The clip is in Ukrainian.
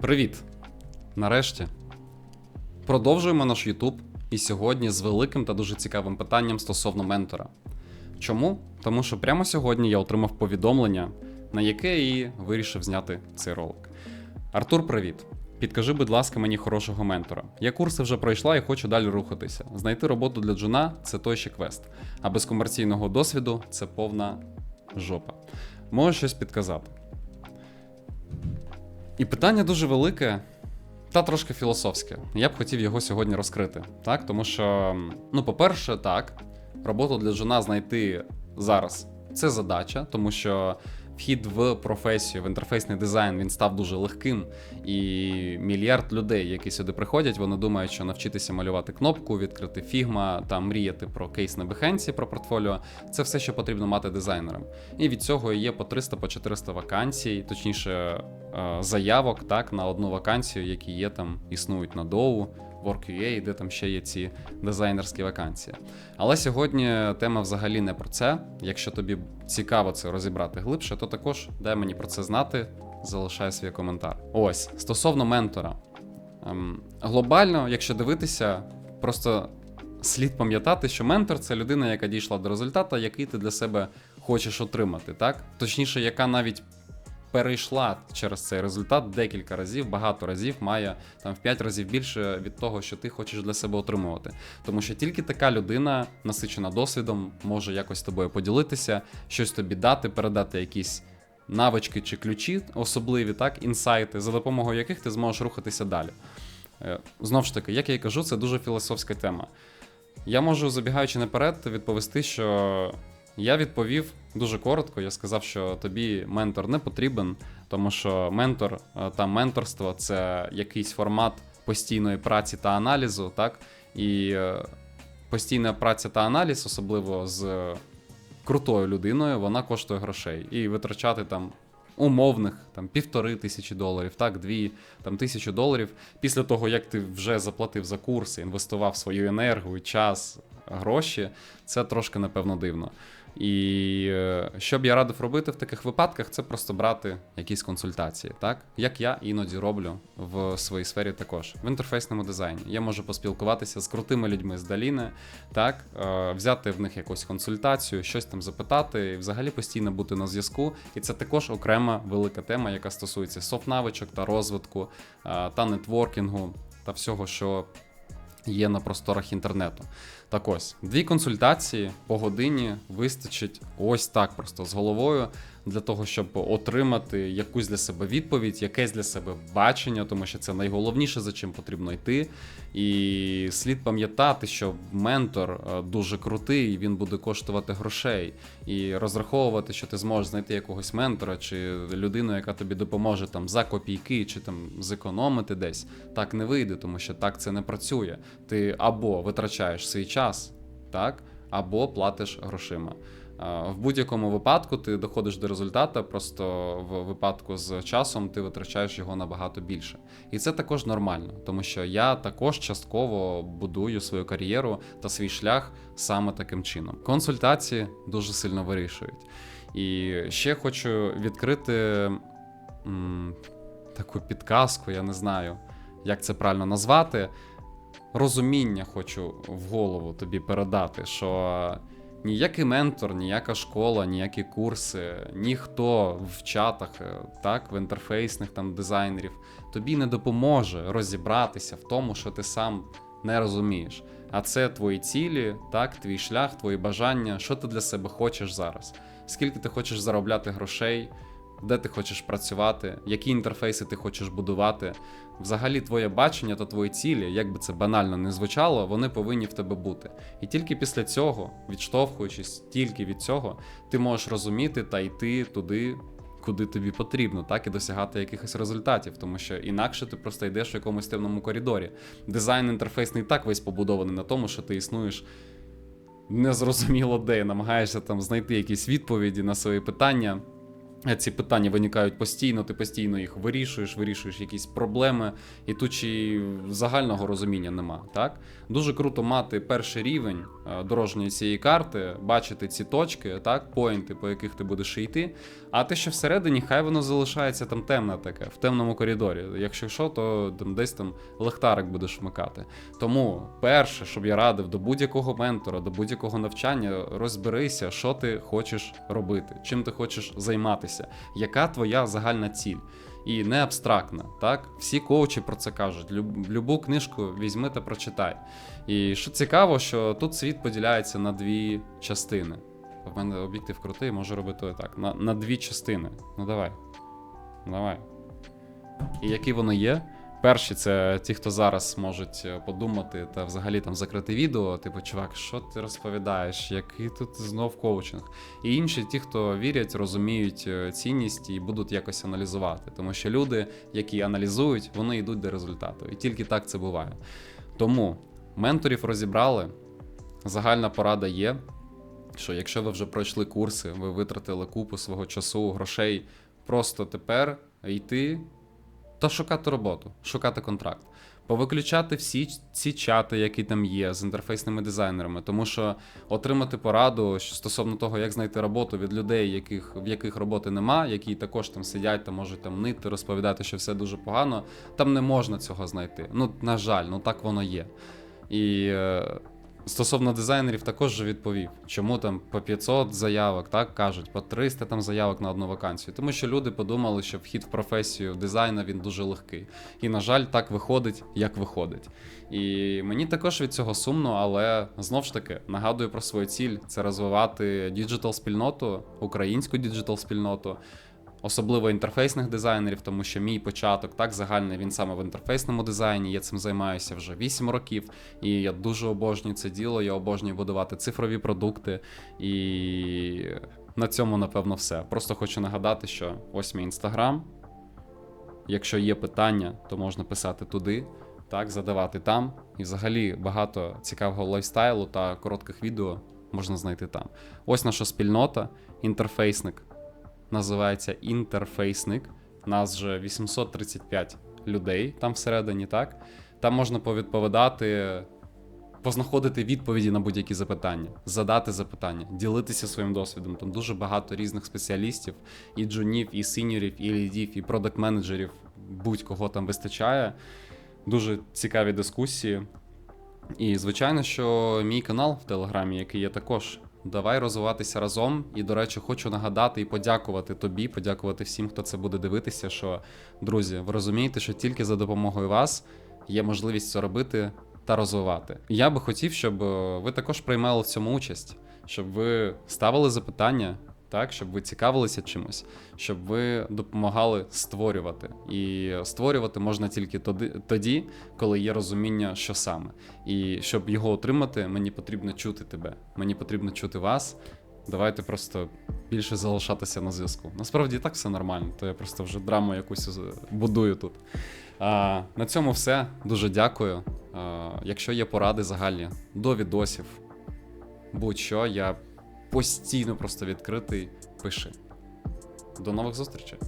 Привіт! Нарешті. Продовжуємо наш YouTube і сьогодні з великим та дуже цікавим питанням стосовно ментора. Чому? Тому що прямо сьогодні я отримав повідомлення, на яке і вирішив зняти цей ролик. Артур, привіт! Підкажи, будь ласка, мені хорошого ментора. Я курси вже пройшла і хочу далі рухатися. Знайти роботу для джуна це той ще квест, а без комерційного досвіду це повна жопа. Можеш щось підказати. І питання дуже велике та трошки філософське. Я б хотів його сьогодні розкрити. Так? Тому що, ну, по-перше, так, роботу для жона знайти зараз це задача, тому що вхід в професію, в інтерфейсний дизайн він став дуже легким. І мільярд людей, які сюди приходять, вони думають, що навчитися малювати кнопку, відкрити фігма та мріяти про кейс на Behance, про портфоліо це все, що потрібно мати дизайнерам. І від цього є по 300 по 400 вакансій, точніше е, заявок так, на одну вакансію, які є там, існують на Dow, Work.ua, де там ще є ці дизайнерські вакансії. Але сьогодні тема взагалі не про це. Якщо тобі цікаво це розібрати глибше, то також дай мені про це знати, залишай свій коментар. Ось стосовно ментора. Ем, глобально, якщо дивитися, просто слід пам'ятати, що ментор це людина, яка дійшла до результату, який ти для себе хочеш отримати, так? Точніше, яка навіть перейшла через цей результат декілька разів, багато разів, має там в 5 разів більше від того, що ти хочеш для себе отримувати. Тому що тільки така людина, насичена досвідом, може якось тобою поділитися, щось тобі дати, передати якісь. Навички чи ключі особливі, так, інсайти, за допомогою яких ти зможеш рухатися далі. Е, Знову ж таки, як я і кажу, це дуже філософська тема. Я можу, забігаючи наперед, відповісти, що я відповів дуже коротко. Я сказав, що тобі ментор не потрібен, тому що ментор е, та менторство це якийсь формат постійної праці та аналізу, так? І е, постійна праця та аналіз, особливо з крутою людиною, вона коштує грошей. І витрачати там умовних там півтори тисячі доларів, так, дві там тисячу доларів. Після того, як ти вже заплатив за курси, інвестував свою енергію, час, гроші, це трошки напевно дивно. І е, що б я радив робити в таких випадках, це просто брати якісь консультації, так як я іноді роблю в своїй сфері також в інтерфейсному дизайні. Я можу поспілкуватися з крутими людьми з Даліни, так е, взяти в них якусь консультацію, щось там запитати, і взагалі постійно бути на зв'язку. І це також окрема велика тема, яка стосується софт-навичок та розвитку е, та нетворкінгу та всього, що є на просторах інтернету. Так ось, дві консультації по годині вистачить ось так просто з головою для того, щоб отримати якусь для себе відповідь, якесь для себе бачення, тому що це найголовніше, за чим потрібно йти. І слід пам'ятати, що ментор е, дуже крутий, він буде коштувати грошей. І розраховувати, що ти зможеш знайти якогось ментора чи людину, яка тобі допоможе там за копійки, чи там зекономити десь, так не вийде, тому що так це не працює. Ти або витрачаєш свій час, так, або платиш грошима. В будь-якому випадку ти доходиш до результату, просто в випадку з часом ти витрачаєш його набагато більше. І це також нормально, тому що я також частково будую свою кар'єру та свій шлях саме таким чином. Консультації дуже сильно вирішують. І ще хочу відкрити м, таку підказку, я не знаю, як це правильно назвати. Розуміння хочу в голову тобі передати, що ніякий ментор, ніяка школа, ніякі курси, ніхто в чатах, е, так, в інтерфейсних там дизайнерів тобі не допоможе розібратися в тому, що ти сам не розумієш. А це твої цілі, так, твій шлях, твої бажання, що ти для себе хочеш зараз, скільки ти хочеш заробляти грошей, де ти хочеш працювати, які інтерфейси ти хочеш будувати. Взагалі, твоє бачення та твої цілі, як би це банально не звучало, вони повинні в тебе бути. І тільки після цього, відштовхуючись тільки від цього, ти можеш розуміти та йти туди, куди тобі потрібно, так і досягати якихось результатів, тому що інакше ти просто йдеш в якомусь темному коридорі. Дизайн інтерфейсний так весь побудований на тому, що ти існуєш. Незрозуміло де, намагаєшся там знайти якісь відповіді на свої питання, ці питання виникають постійно, ти постійно їх вирішуєш, вирішуєш якісь проблеми, і тут й загального розуміння нема. Так? Дуже круто мати перший рівень е, дорожньої цієї карти, бачити ці точки, так, поінти, по яких ти будеш йти. А те, що всередині, хай воно залишається там темне таке, в темному коридорі. Якщо що, то там десь там лихтарик будеш вмикати. Тому перше, щоб я радив до будь-якого ментора, до будь-якого навчання, розберися, що ти хочеш робити, чим ти хочеш займатися, яка твоя загальна ціль. І не абстрактна, так? Всі коучі про це кажуть. Люб, любу книжку візьми та прочитай. І що цікаво, що тут світ поділяється на дві частини. В мене об'єктив крутий, можу робити так. На, на дві частини. Ну давай. Давай. І які вони є? Перші це ті, хто зараз можуть е, подумати та взагалі там закрити відео, типу, чувак, що ти розповідаєш, який тут знов коучинг. І інші ті, хто вірять, розуміють е, цінність і будуть якось аналізувати. Тому що люди, які аналізують, вони йдуть до результату. І тільки так це буває. Тому менторів розібрали. Загальна порада є, що якщо ви вже пройшли курси, ви витратили купу свого часу, грошей, просто тепер йти та шукати роботу, шукати контракт. Повиключати всі ці чати, які там є, з інтерфейсними дизайнерами, тому що отримати пораду стосовно того, як знайти роботу від людей, яких, в яких роботи нема, які також там сидять та можуть там нити, розповідати, що все дуже погано, там не можна цього знайти. Ну, на жаль, ну так воно є. І е, стосовно дизайнерів також відповів, чому там по 500 заявок, так кажуть, по 300 там заявок на одну вакансію. Тому що люди подумали, що вхід в професію дизайна він дуже легкий. І, на жаль, так виходить, як виходить. І мені також від цього сумно, але знов ж таки нагадую про свою ціль: це розвивати діджитал спільноту, українську діджитал спільноту. Особливо інтерфейсних дизайнерів, тому що мій початок так загальний він саме в інтерфейсному дизайні. Я цим займаюся вже 8 років, і я дуже обожнюю це діло. Я обожнюю будувати цифрові продукти. І на цьому, напевно, все. Просто хочу нагадати, що ось мій інстаграм. Якщо є питання, то можна писати туди, так, задавати там. І взагалі багато цікавого лайфстайлу та коротких відео можна знайти там. Ось наша спільнота, інтерфейсник називається інтерфейсник. Нас вже 835 людей там всередині, так? Там можна повідповідати, познаходити відповіді на будь-які запитання, задати запитання, ділитися своїм досвідом. Там дуже багато різних спеціалістів, і джунів, і синьорів, і лідів, і продакт-менеджерів, будь-кого там вистачає. Дуже цікаві дискусії. І, звичайно, що мій канал в Телеграмі, який є також Давай розвиватися разом. І, до речі, хочу нагадати і подякувати тобі, подякувати всім, хто це буде дивитися. Що, друзі, ви розумієте, що тільки за допомогою вас є можливість це робити та розвивати. Я би хотів, щоб е, ви також приймали в цьому участь, щоб ви ставили запитання. Так, щоб ви цікавилися чимось, щоб ви допомагали створювати. І створювати можна тільки тоді, коли є розуміння, що саме. І щоб його отримати, мені потрібно чути тебе. Мені потрібно чути вас. Давайте просто більше залишатися на зв'язку. Насправді так все нормально, то я просто вже драму якусь будую тут. А, На цьому все. Дуже дякую. А, Якщо є поради загальні до відосів, будь-що, я постійно просто відкритий. Пиши. До нових зустрічей!